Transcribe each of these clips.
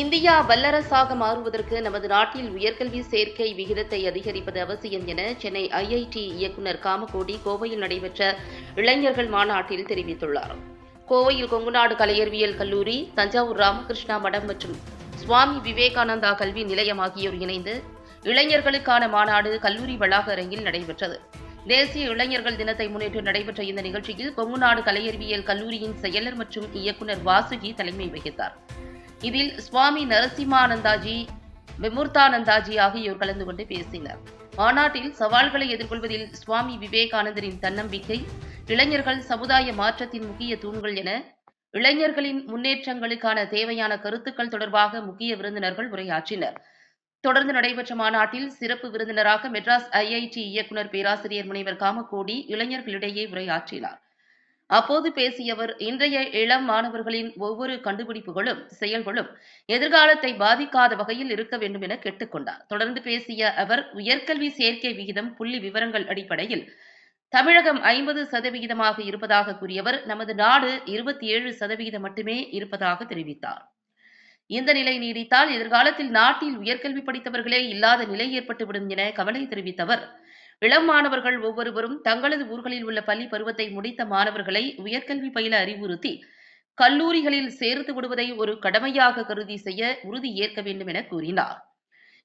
India வல்லரசாக மாறுவதற்கு நமது நாட்டில் உயர்கல்வி சேர்க்கை விகிதத்தை அதிகரிப்பது அவசியம் என சென்னை ஐஐடி இயக்குநர் காமகோடி கோவையில் நடைபெற்ற இளைஞர்கள் மாநாட்டில் தெரிவித்துள்ளார். கோவையில் கொங்குநாடு கலையறிவியல் கல்லூரி தஞ்சாவூர் ராமகிருஷ்ணா மடம் மற்றும் சுவாமி விவேகானந்தா கல்வி நிலையம் ஆகியோர் இணைந்து இளைஞர்களுக்கான மாநாடு கல்லூரி வளாக அரங்கில் நடைபெற்றது. தேசிய இளைஞர்கள் தினத்தை முன்னிட்டு நடைபெற்ற இந்த நிகழ்ச்சியில் கொங்குநாடு கலையறிவியல் கல்லூரியின் செயலர் மற்றும் இயக்குநர் வாசுகி தலைமை வகித்தார். இதில் சுவாமி நரசிம்மானந்தாஜி விமுர்த்தானந்தாஜி ஆகியோர் கலந்து கொண்டு பேசினர். மாநாட்டில் சவால்களை எதிர்கொள்வதில் சுவாமி விவேகானந்தரின் தன்னம்பிக்கை இளைஞர்கள் சமுதாய மாற்றத்தின் முக்கிய தூண்கள் என இளைஞர்களின் முன்னேற்றங்களுக்கான தேவையான கருத்துக்கள் தொடர்பாக முக்கிய விருந்தினர்கள் உரையாற்றினர். தொடர்ந்து நடைபெற்ற மாநாட்டில் சிறப்பு விருந்தினராக மெட்ராஸ் ஐஐடி இயக்குநர் பேராசிரியர் முனைவர் காமக்கோடி இளைஞர்களிடையே உரையாற்றினார். அப்போது பேசியவர் இன்றைய இளம் மாணவர்களின் ஒவ்வொரு கண்டுபிடிப்புகளும் செயல்களும் எதிர்காலத்தை பாதிக்காத வகையில் இருக்க வேண்டும் என கேட்டுக்கொண்டார். தொடர்ந்து பேசிய அவர் உயர்கல்வி சேர்க்கை விகிதம் புள்ளி விவரங்கள் அடிப்படையில் தமிழகம் ஐம்பது சதவிகிதமாக இருப்பதாக கூறியவர் நமது நாடு இருபத்தி ஏழு சதவிகிதம் மட்டுமே இருப்பதாக தெரிவித்தார். இந்த நிலை நீடித்தால் எதிர்காலத்தில் நாட்டில் உயர்கல்வி படித்தவர்களே இல்லாத நிலை ஏற்பட்டுவிடும் என கவலை தெரிவித்த அவர் இளம் மாணவர்கள் ஒவ்வொருவரும் தங்களது ஊர்களில் உள்ள பள்ளி பருவத்தை முடித்த மாணவர்களை உயர்கல்வி பயில அறிவுறுத்தி கல்லூரிகளில் சேர்த்து விடுவதை ஒரு கடமையாக கருதி செய்ய உறுதி ஏற்க வேண்டும் என கூறினார்.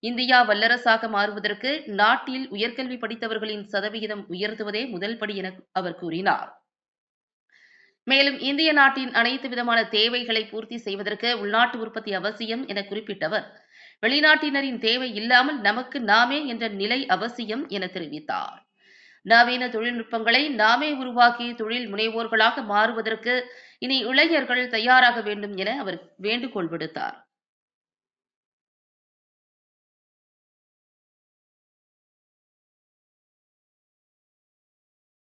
இந்தியா வல்லரசாக மாறுவதற்கு நாட்டில் உயர்கல்வி படித்தவர்களின் சதவிகிதம் உயர்த்துவதே முதல் படி என அவர் கூறினார். மேலும் இந்திய நாட்டின் அனைத்து விதமான தேவைகளை பூர்த்தி செய்வதற்கு உள்நாட்டு உற்பத்தி அவசியம் என குறிப்பிட்டவர். வெளிநாட்டினரின் தேவை இல்லாமல் நமக்கு நாமே என்ற நிலை அவசியம் என தெரிவித்தார். நவீன தொழில்நுட்பங்களை நாமே உருவாக்கி தொழில் முனைவோர்களாக மாறுவதற்கு இனி இளைஞர்கள் தயாராக வேண்டும் என அவர் வேண்டுகோள் விடுத்தார்.